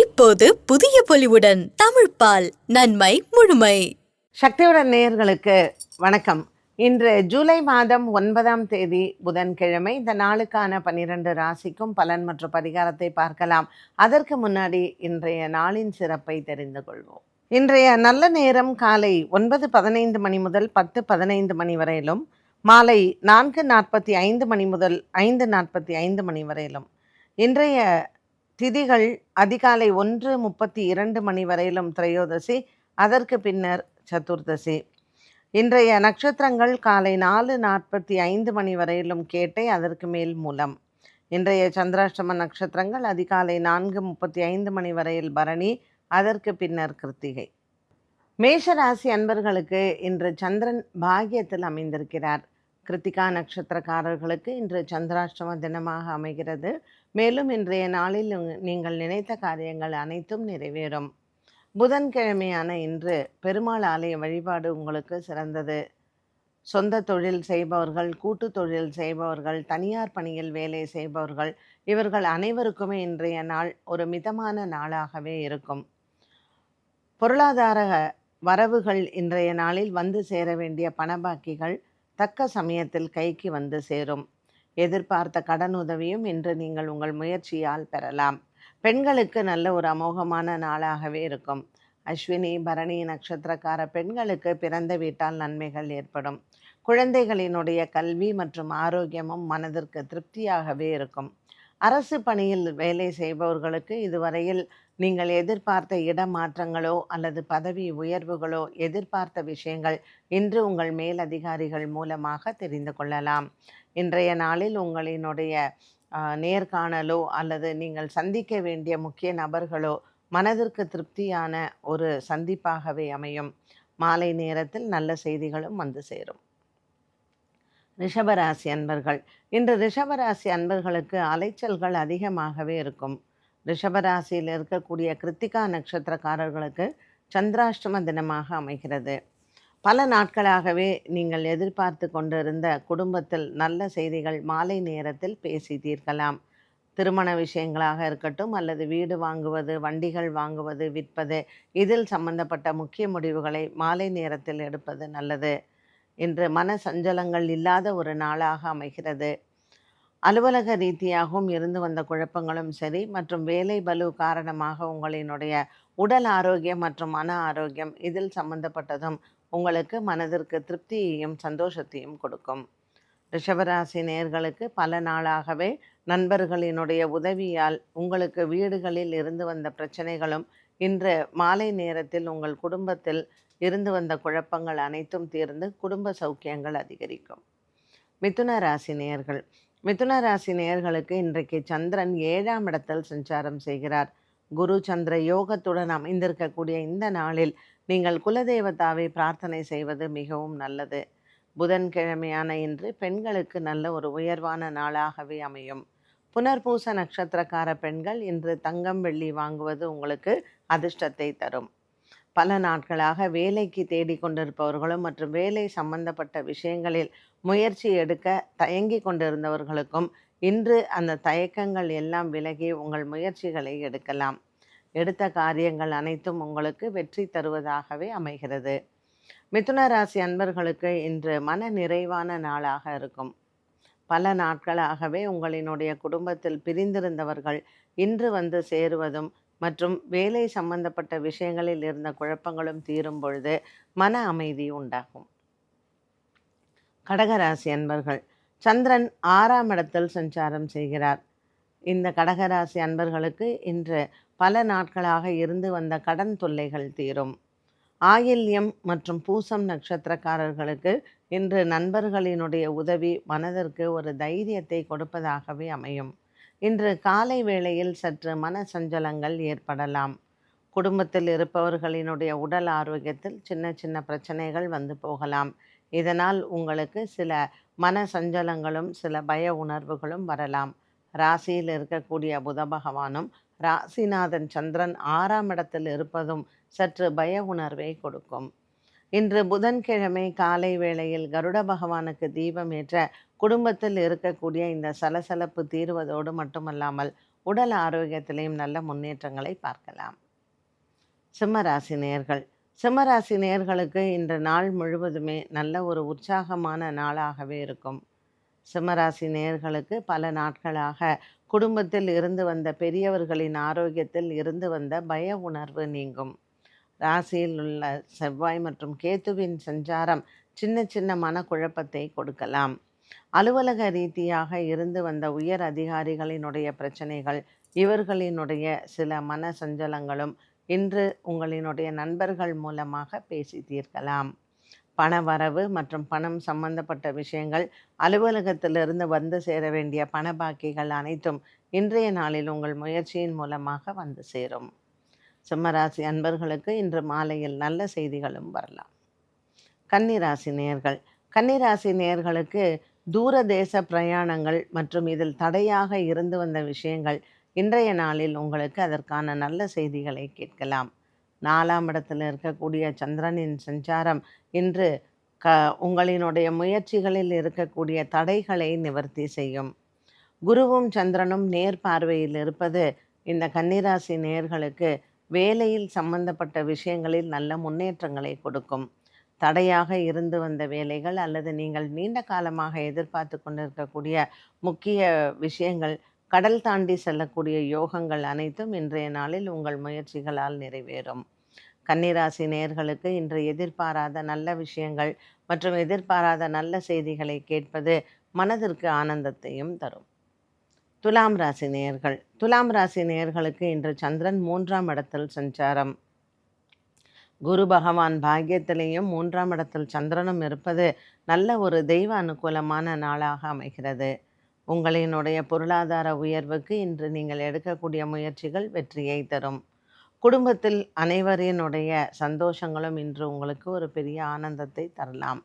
இப்போது புதிய பொலிவுடன் தமிழ் பால் நன்மை முழுமை. சக்தியுடன் நேயர்களுக்கு வணக்கம். இன்று ஜூலை மாதம் ஒன்பதாம் தேதி புதன்கிழமை இந்த நாளுக்கான பன்னிரண்டு ராசிக்கும் பலன் மற்றும் பரிகாரத்தை பார்க்கலாம். அதற்கு முன்னாடி இன்றைய நாளின் சிறப்பை தெரிந்து கொள்வோம். இன்றைய நல்ல நேரம் காலை ஒன்பது பதினைந்து மணி முதல் பத்து பதினைந்து மணி வரையிலும் மாலை நான்கு நாற்பத்தி ஐந்து மணி முதல் ஐந்து நாற்பத்தி ஐந்து மணி வரையிலும். இன்றைய திதிகள் அதிகாலை ஒன்று முப்பத்தி இரண்டு மணி வரையிலும் திரையோதசி அதற்கு பின்னர் சதுர்தசி. இன்றைய நட்சத்திரங்கள் காலை நாலு நாற்பத்தி ஐந்து மணி வரையிலும் கேட்டை அதற்கு மேல் மூலம். இன்றைய சந்திராஷ்டம நட்சத்திரங்கள் அதிகாலை நான்கு முப்பத்தி ஐந்து மணி வரையில் பரணி அதற்கு பின்னர் கிருத்திகை. மேஷராசி அன்பர்களுக்கு இன்று சந்திரன் பாகியத்தில் அமைந்திருக்கிறார். கிருத்திகா நட்சத்திரக்காரர்களுக்கு இன்று சந்திராஷ்டம தினமாக அமைகிறது. மேலும் இன்றைய நாளில் நீங்கள் நினைத்த காரியங்கள் அனைத்தும் நிறைவேறும். புதன்கிழமையான இன்று பெருமாள் ஆலய வழிபாடு உங்களுக்கு சிறந்தது. சொந்த தொழில் செய்பவர்கள் கூட்டு தொழில் செய்பவர்கள் தனியார் பணியில் வேலை செய்பவர்கள் இவர்கள் அனைவருக்குமே இன்றைய நாள் ஒரு மிதமான நாளாகவே இருக்கும். பொருளாதார வரவுகள் இன்றைய நாளில் வந்து சேர வேண்டிய பணபாக்கிகள் தக்க சமயத்தில் கைக்கு வந்து சேரும். எதிர்பார்த்த கடன் உதவியும் இன்று நீங்கள் உங்கள் முயற்சியால் பெறலாம். பெண்களுக்கு நல்ல ஒரு அமோகமான நாளாகவே இருக்கும். அஸ்வினி பரணி நட்சத்திரக்கார பெண்களுக்கு பிறந்த வீட்டால் நன்மைகள் ஏற்படும். குழந்தைகளினுடைய கல்வி மற்றும் ஆரோக்கியமும் மனதிற்கு திருப்தியாகவே இருக்கும். அரசு பணியில் வேலை செய்பவர்களுக்கு இதுவரையில் நீங்கள் எதிர்பார்த்த இடமாற்றங்களோ அல்லது பதவி உயர்வுகளோ எதிர்பார்த்த விஷயங்கள் இன்று உங்கள் மேலதிகாரிகள் மூலமாக தெரிந்து கொள்ளலாம். இன்றைய நாளில் உங்களினுடைய நேர்காணலோ அல்லது நீங்கள் சந்திக்க வேண்டிய முக்கிய நபர்களோ மனதிற்கு திருப்தியான ஒரு சந்திப்பாகவே அமையும். மாலை நேரத்தில் நல்ல செய்திகளும் வந்து சேரும். ரிஷபராசி அன்பர்கள். இன்று ரிஷபராசி அன்பர்களுக்கு அலைச்சல்கள் அதிகமாகவே இருக்கும். ரிஷபராசியில் இருக்கக்கூடிய கிருத்திகா நட்சத்திரக்காரர்களுக்கு சந்திராஷ்டம தினமாக அமைகிறது. பல நாட்களாகவே நீங்கள் எதிர்பார்த்து கொண்டிருந்த குடும்பத்தில் நல்ல செய்திகள் மாலை நேரத்தில் பேசி தீர்க்கலாம் திருமண விஷயங்களாக இருக்கட்டும் அல்லது வீடு வாங்குவது வண்டிகள் வாங்குவது விற்பது இதில் சம்பந்தப்பட்ட முக்கிய முடிவுகளை மாலை நேரத்தில் எடுப்பது நல்லது. இன்று மன சஞ்சலங்கள் இல்லாத ஒரு நாளாக அமைகிறது. அலுவலக ரீதியாகவும் இருந்து வந்த குழப்பங்களும் சரி மற்றும் வேலை பலு காரணமாக உங்களினுடைய உடல் ஆரோக்கியம் மற்றும் மன ஆரோக்கியம் இதில் சம்பந்தப்பட்டதும் உங்களுக்கு மனதிற்கு திருப்தியையும் சந்தோஷத்தையும் கொடுக்கும். ரிஷபராசி நேயர்களுக்கு பல நாளாகவே நண்பர்களினுடைய உதவியால் உங்களுக்கு வீடுகளில் இருந்து வந்த பிரச்சனைகளும் இன்று மாலை நேரத்தில் உங்கள் குடும்பத்தில் இருந்து வந்த குழப்பங்கள் அனைத்தும் தீர்ந்து குடும்ப சௌக்கியங்கள் அதிகரிக்கும். மிதுன ராசி நேர்கள் மிதுன ராசி நேயர்களுக்கு இன்றைக்கு சந்திரன் ஏழாம் இடத்தில் சஞ்சாரம் செய்கிறார். குரு சந்திர யோகத்துடன் அமைந்திருக்கக்கூடிய இந்த நாளில் நீங்கள் குலதெய்வத்தாவை பிரார்த்தனை செய்வது மிகவும் நல்லது. புதன்கிழமையான இன்று பெண்களுக்கு நல்ல ஒரு உயர்வான நாளாகவே அமையும். புனர்பூச நட்சத்திரக்கார பெண்கள் இன்று தங்கம் வெள்ளி வாங்குவது உங்களுக்கு அதிர்ஷ்டத்தை தரும். பல நாட்களாக வேலைக்கு தேடிக்கொண்டிருப்பவர்களும் மற்றும் வேலை சம்பந்தப்பட்ட விஷயங்களில் முயற்சி எடுக்க தயங்கி கொண்டிருந்தவர்களுக்கும் இன்று அந்த தயக்கங்கள் எல்லாம் விலகி உங்கள் முயற்சிகளை எடுக்கலாம். எடுத்த காரியங்கள் அனைத்தும் உங்களுக்கு வெற்றி தருவதாகவே அமைகிறது. மிதுன ராசி அன்பர்களுக்கு இன்று மன நிறைவான நாளாக இருக்கும். பல நாட்களாகவே உங்களினுடைய குடும்பத்தில் பிரிந்திருந்தவர்கள் இன்று வந்து சேருவதும் மற்றும் வேலை சம்பந்தப்பட்ட விஷயங்களில் இருந்த குழப்பங்களும் தீரும் பொழுது மன அமைதி உண்டாகும். கடகராசி அன்பர்கள் சந்திரன் ஆறாம் இடத்தில் சஞ்சாரம் செய்கிறார். இந்த கடகராசி அன்பர்களுக்கு இன்று பல நாட்களாக இருந்து வந்த கடன் தொல்லைகள் தீரும். ஆயில்யம் மற்றும் பூசம் நட்சத்திரக்காரர்களுக்கு இன்று நண்பர்களினுடைய உதவி மனதிற்கு ஒரு தைரியத்தை கொடுப்பதாகவே அமையும். இன்று காலை வேளையில் சற்று மன சஞ்சலங்கள் ஏற்படலாம். குடும்பத்தில் இருப்பவர்களினுடைய உடல் ஆரோக்கியத்தில் சின்ன சின்ன பிரச்சனைகள் வந்து போகலாம். இதனால் உங்களுக்கு சில மன சஞ்சலங்களும் சில பய உணர்வுகளும் வரலாம். ராசியில் இருக்கக்கூடிய புத பகவானும் ராசிநாதன் சந்திரன் ஆறாம் இடத்தில் இருப்பதும் சற்று பய உணர்வை கொடுக்கும். இன்று புதன்கிழமை காலை வேளையில் கருட பகவானுக்கு தீபம் ஏற்ற குடும்பத்தில் இருக்கக்கூடிய இந்த சலசலப்பு தீர்வதோடு மட்டுமல்லாமல் உடல் ஆரோக்கியத்திலையும் நல்ல முன்னேற்றங்களை பார்க்கலாம். சிம்மராசி நேர்கள். சிம்மராசி நேர்களுக்கு இன்று நாள் முழுவதுமே நல்ல ஒரு உற்சாகமான நாளாகவே இருக்கும். சிம்மராசி நேர்களுக்கு பல நாட்களாக குடும்பத்தில் இருந்து வந்த பெரியவர்களின் ஆரோக்கியத்தில் இருந்து வந்த பய உணர்வு நீங்கும். ராசியில் உள்ள செவ்வாய் மற்றும் கேத்துவின் சஞ்சாரம் சின்ன சின்ன மனக்குழப்பத்தை கொடுக்கலாம். அலுவலக ரீதியாக இருந்து வந்த உயர் அதிகாரிகளினுடைய பிரச்சனைகள் இவர்களினுடைய சில மன சஞ்சலங்களும் இன்று உங்களினுடைய நண்பர்கள் மூலமாக பேசி தீர்க்கலாம். பண வரவு மற்றும் பணம் சம்பந்தப்பட்ட விஷயங்கள் அலுவலகத்திலிருந்து வந்து சேர வேண்டிய பண பாக்கிகள் அனைத்தும் இன்றைய நாளில் உங்கள் முயற்சியின் மூலமாக வந்து சேரும். சிம்மராசி அன்பர்களுக்கு இன்று மாலையில் நல்ல செய்திகளும் வரலாம். கன்னிராசி நேர்கள். கன்னிராசி நேர்களுக்கு தூர தேச பிரயாணங்கள் மற்றும் இதில் தடையாக இருந்து வந்த விஷயங்கள் இன்றைய நாளில் உங்களுக்கு அதற்கான நல்ல செய்திகளை கேட்கலாம். நாலாம் இடத்தில் இருக்கக்கூடிய சந்திரனின் சஞ்சாரம் இன்று க உங்களினுடைய முயற்சிகளில் இருக்கக்கூடிய தடைகளை நிவர்த்தி செய்யும். குருவும் சந்திரனும் நேர் பார்வையில் இருப்பது இந்த கன்னிராசி நேர்களுக்கு வேலையில் சம்பந்தப்பட்ட விஷயங்களில் நல்ல முன்னேற்றங்களை கொடுக்கும். தடையாக இருந்து வந்த வேலைகள் அல்லது நீங்கள் நீண்ட காலமாக எதிர்பார்த்து கொண்டிருக்கக்கூடிய முக்கிய விஷயங்கள் கடல் தாண்டி செல்லக்கூடிய யோகங்கள் அனைத்தும் இன்றைய நாளில் உங்கள் முயற்சிகளால் நிறைவேறும். கன்னிராசி நேர்களுக்கு இன்று எதிர்பாராத நல்ல விஷயங்கள் மற்றும் எதிர்பாராத நல்ல செய்திகளை கேட்பது மனதிற்கு ஆனந்தத்தையும் தரும். துலாம் ராசி நேயர்கள். துலாம் ராசி நேயர்களுக்கு இன்று சந்திரன் மூன்றாம் இடத்தில் சஞ்சாரம். குரு பகவான் பாக்கியத்திலேயும் மூன்றாம் இடத்தில் சந்திரனும் இருப்பது நல்ல ஒரு தெய்வ அனுகூலமான நாளாக அமைகிறது. உங்களினுடைய பொருளாதார உயர்வுக்கு இன்று நீங்கள் எடுக்கக்கூடிய முயற்சிகள் வெற்றியை தரும். குடும்பத்தில் அனைவரினுடைய சந்தோஷங்களும் இன்று உங்களுக்கு ஒரு பெரிய ஆனந்தத்தை தரலாம்.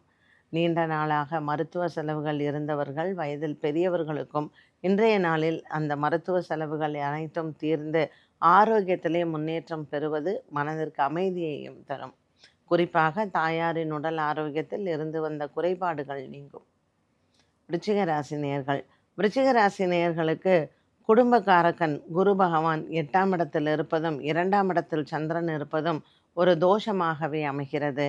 நீண்ட நாளாக மருத்துவ செலவுகள் இருந்தவர்கள் வயதில் பெரியவர்களுக்கும் இன்றைய நாளில் அந்த மருத்துவ செலவுகள் அனைத்தும் தீர்ந்து ஆரோக்கியத்திலே முன்னேற்றம் பெறுவது மனதிற்கு அமைதியையும் தரும். குறிப்பாக தாயாரின் உடல் ஆரோக்கியத்தில் இருந்து வந்த குறைபாடுகள் நீங்கும். விருச்சிக ராசி நேயர்கள். விருச்சிக ராசி நேயர்களுக்கு குடும்பக்காரக்கன் குரு பகவான் எட்டாம் இடத்தில் இருப்பதும் இரண்டாம் இடத்தில் சந்திரன் இருப்பதும் ஒரு தோஷமாகவே அமைகிறது.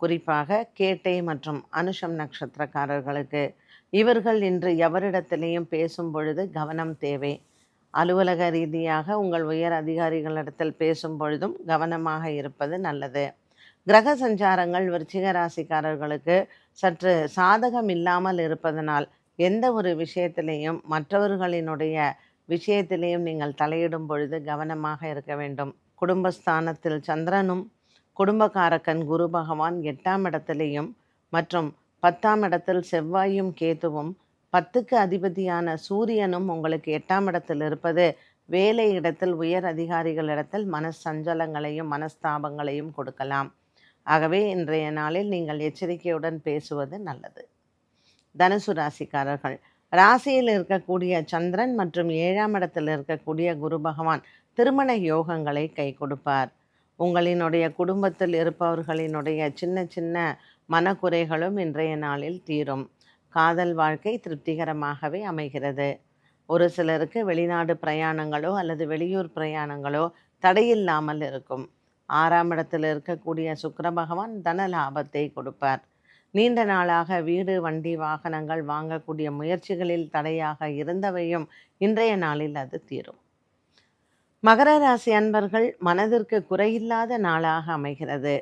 குறிப்பாக கேட்டை மற்றும் அனுஷம் நட்சத்திரக்காரர்களுக்கு. இவர்கள் இன்று எவரிடத்திலையும் பேசும் பொழுது கவனம் தேவை. அலுவலக ரீதியாக உங்கள் உயர் அதிகாரிகளிடத்தில் பேசும் பொழுதும் கவனமாக இருப்பது நல்லது. கிரக சஞ்சாரங்கள் விருச்சிக ராசிக்காரர்களுக்கு சற்று சாதகம் இல்லாமல் இருப்பதனால் எந்த ஒரு விஷயத்திலையும் மற்றவர்களினுடைய விஷயத்திலையும் நீங்கள் தலையிடும் பொழுது கவனமாக இருக்க வேண்டும். குடும்பஸ்தானத்தில் சந்திரனும் குடும்பகாரக்கன் குரு பகவான் எட்டாம் இடத்திலையும் மற்றும் பத்தாம் இடத்தில் செவ்வாயும் கேதுவும் பத்துக்கு அதிபதியான சூரியனும் உங்களுக்கு எட்டாம் இடத்தில் இருப்பது வேலை இடத்தில் உயர் அதிகாரிகளிடத்தில் மனசஞ்சலங்களையும் மனஸ்தாபங்களையும் கொடுக்கலாம். ஆகவே இன்றைய நாளில் நீங்கள் எச்சரிக்கையுடன் பேசுவது நல்லது. தனுசு ராசிக்காரர்கள் ராசியில் இருக்கக்கூடிய சந்திரன் மற்றும் ஏழாம் இடத்தில் இருக்கக்கூடிய குரு பகவான் திருமண யோகங்களை கை கொடுப்பார். உங்களினுடைய குடும்பத்தில் இருப்பவர்களினுடைய சின்ன சின்ன மனக்குறைகளும் இன்றைய நாளில் தீரும். காதல் வாழ்க்கை திருப்திகரமாகவே அமைகிறது. ஒரு சிலருக்கு வெளிநாடு பிரயாணங்களோ அல்லது வெளியூர் பிரயாணங்களோ தடையில்லாமல் இருக்கும். ஆறாம் இடத்தில் இருக்கக்கூடிய சுக்கர பகவான் தன லாபத்தை கொடுப்பார். நீண்ட நாளாக வீடு வண்டி வாகனங்கள் வாங்கக்கூடிய முயற்சிகளில் தடையாக இருந்தவையும் இன்றைய நாளில் அது தீரும். மகர ராசி அன்பர்கள் மனதிற்கு குறையில்லாத நாளாக அமைகிறது.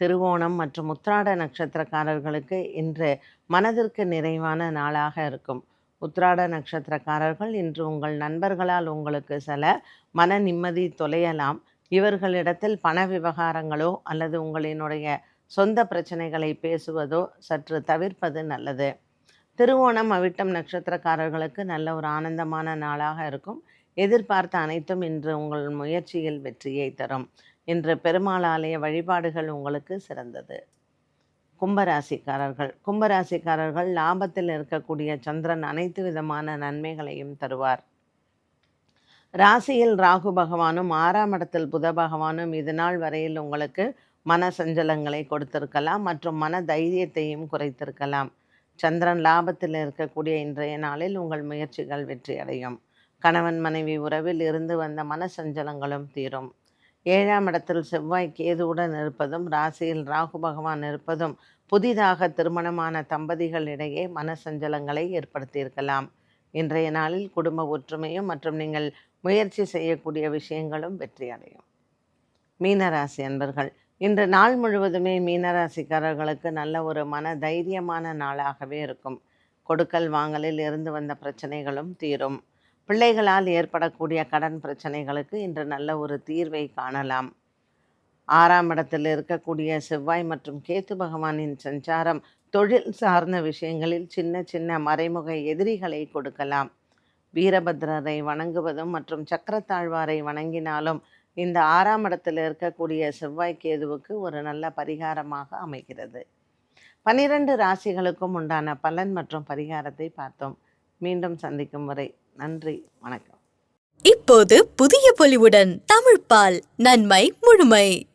திருவோணம் மற்றும் உத்ராட நட்சத்திரக்காரர்களுக்கு இன்று மனதிற்கு நிறைவான நாளாக இருக்கும். உத்ராட நட்சத்திரக்காரர்கள் இன்று உங்கள் நண்பர்களால் உங்களுக்கு சில மன நிம்மதி தொலையலாம். இவர்களிடத்தில் பண விவகாரங்களோ அல்லது உங்களினுடைய சொந்த பிரச்சனைகளை பேசுவதோ சற்று தவிர்ப்பது நல்லது. திருவோணம் அவிட்டம் நட்சத்திரக்காரர்களுக்கு நல்ல ஒரு ஆனந்தமான நாளாக இருக்கும். எதிர்பார்த்த அனைத்தும் இன்று உங்கள் முயற்சியில் வெற்றியை தரும். இன்று பெருமாள் ஆலய வழிபாடுகள் உங்களுக்கு சிறந்தது. கும்பராசிக்காரர்கள். கும்பராசிக்காரர்கள் லாபத்தில் இருக்கக்கூடிய சந்திரன் அனைத்து விதமான நன்மைகளையும் தருவார். ராசியில் ராகு பகவானும் ஆறாம் இடத்தில் புத பகவானும் இது வரையில் உங்களுக்கு மன சஞ்சலங்களை கொடுத்திருக்கலாம் மற்றும் மன தைரியத்தையும் குறைத்திருக்கலாம். சந்திரன் லாபத்தில் இருக்கக்கூடிய இன்றைய நாளில் உங்கள் முயற்சிகள் வெற்றி அடையும் கணவன் மனைவி உறவில் இருந்து வந்த மனசஞ்சலங்களும் தீரும். ஏழாம் இடத்தில் செவ்வாய் கேதுவுடன் இருப்பதும் ராசியில் ராகு பகவான் இருப்பதும் புதிதாக திருமணமான தம்பதிகளிடையே மனசஞ்சலங்களை ஏற்படுத்தியிருக்கலாம். இன்றைய நாளில் குடும்ப ஒற்றுமையும் மற்றும் நீங்கள் முயற்சி செய்யக்கூடிய விஷயங்களும் வெற்றி அடையும் மீனராசி அன்பர்கள் இன்று நாள் முழுவதுமே மீனராசிக்காரர்களுக்கு நல்ல ஒரு மன தைரியமான நாளாகவே இருக்கும். கொடுக்கல் வாங்கலில் இருந்து வந்த பிரச்சனைகளும் தீரும். பிள்ளைகளால் ஏற்படக்கூடிய கடன் பிரச்சனைகளுக்கு இன்று நல்ல ஒரு தீர்வை காணலாம். ஆறாம் இடத்தில் இருக்கக்கூடிய செவ்வாய் மற்றும் கேத்து பகவானின் சஞ்சாரம் தொழில் சார்ந்த விஷயங்களில் சின்ன சின்ன மறைமுக எதிரிகளை கொடுக்கலாம். வீரபத்ரரை வணங்குவதும் மற்றும் சக்கரத்தாழ்வாரை வணங்கினாலும் இந்த ஆறாம் இடத்தில் இருக்கக்கூடிய செவ்வாய் கேதுவுக்கு ஒரு நல்ல பரிகாரமாக அமைகிறது. பனிரெண்டு ராசிகளுக்கும் உண்டான பலன் மற்றும் பரிகாரத்தை பார்த்தோம். மீண்டும் சந்திக்கும் வரை நன்றி வணக்கம். இப்போது புதிய பொலிவுடன் தமிழ்பால் நன்மை முழுமை.